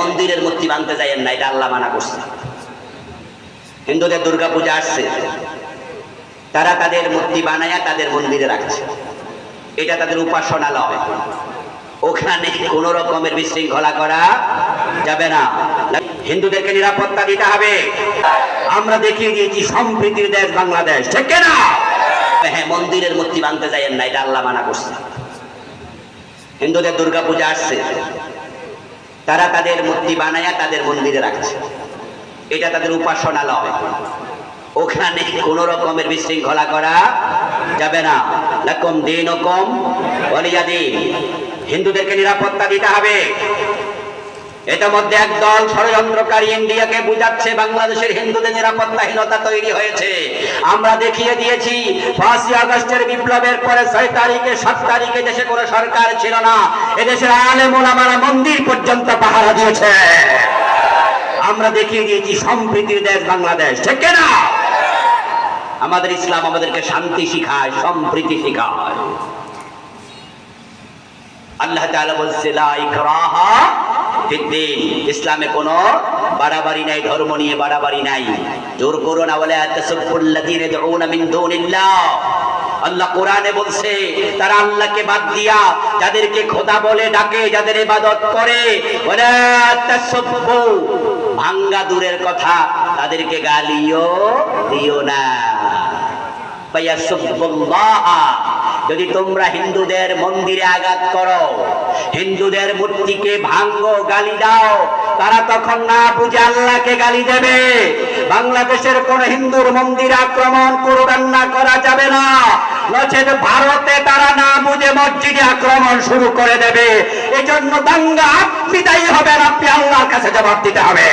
মন্দিরের মূর্তি ভাঙতে যাইয়েন না, এটা আল্লাহ মানা করছে। হিন্দুদের দুর্গা পূজা আসছে। তারা তাদের মূর্তি বানায়া তাদের মন্দিরে রাখছে। এটা তাদের উপাসনালয়। ওখানে কোন রকমের বিশৃঙ্খলা করা যাবে না। হিন্দুদেরকে নিরাপত্তা দিতে হবে। আমরা দেখিয়ে দিয়েছি, সম্প্রীতির দেশ বাংলাদেশ। ঠিক না? হ্যাঁ মন্দিরের মূর্তি বানতে যাইয়েন না, এটা আল্লাহ মানা করছে। হিন্দুদের দুর্গা পূজা আসছে। তারা তাদের মূর্তি বানায়া তাদের মন্দিরে রাখছে। এটা তাদের উপাসনালয়। ওখানে কোন রকমের বিশৃঙ্খলা করা যাবে না। লাকুম দিন দিন হিন্দুদেরকে নিরাপত্তা দিতে হবে। এটা মধ্যে একদল ষড়যন্ত্রকারী ইন্ডিয়াকে বুঝাচ্ছে বাংলাদেশের হিন্দুদের নিরাপত্তাহীনতা তৈরি হয়েছে। আমরা দেখিয়ে দিয়েছি, পাঁচই আগস্টের বিপ্লবের পরে ছয় তারিখে, সাত তারিখে দেশে কোনো সরকার ছিল না। এদেশের আলেমুল আমার মন্দির পর্যন্ত পাহারা দিয়েছে। আমরা দেখিয়ে দিয়েছি, সম্প্রীতির দেশ বাংলাদেশ, ঠিক না আমাদের ইসলাম আমাদেরকে শান্তি শিখায়, সম্প্রীতি শিখায়। আল্লাহ বলছে, লা ইকরাহা ইসলামে কোনো বাড়াবাড়ি নাই, ধর্ম নিয়ে বাড়াবাড়ি নাই। জোর করো না বলে আল্লাহ কোরআনে বলছে, তারা আল্লাহকে বাদ দিয়া যাদেরকে খোদা বলে, ডাকে, যাদের ইবাদত করে তাসাব্বু। ভাঙ্গা দূরের কথা, তাদেরকে গালিও দিও না। ফায়াসুব্বুল্লাহ। যদি তোমরা হিন্দুদের মন্দিরে আঘাত করো, হিন্দুদের মূর্তিকে ভাঙ্গো, গালি দাও, তারা তখন না বুঝে আল্লাহকে গালি দেবে। বাংলাদেশের কোন হিন্দুর মন্দির আক্রমণ করবেন না করা যাবে না। নচেত ভারতে তারা না বুঝে মসজিদে আক্রমণ শুরু করে দেবে। এজন্য দাঙ্গা আপনি দায়ী হবেন আপনি আল্লাহর কাছে জবাব দিতে হবে।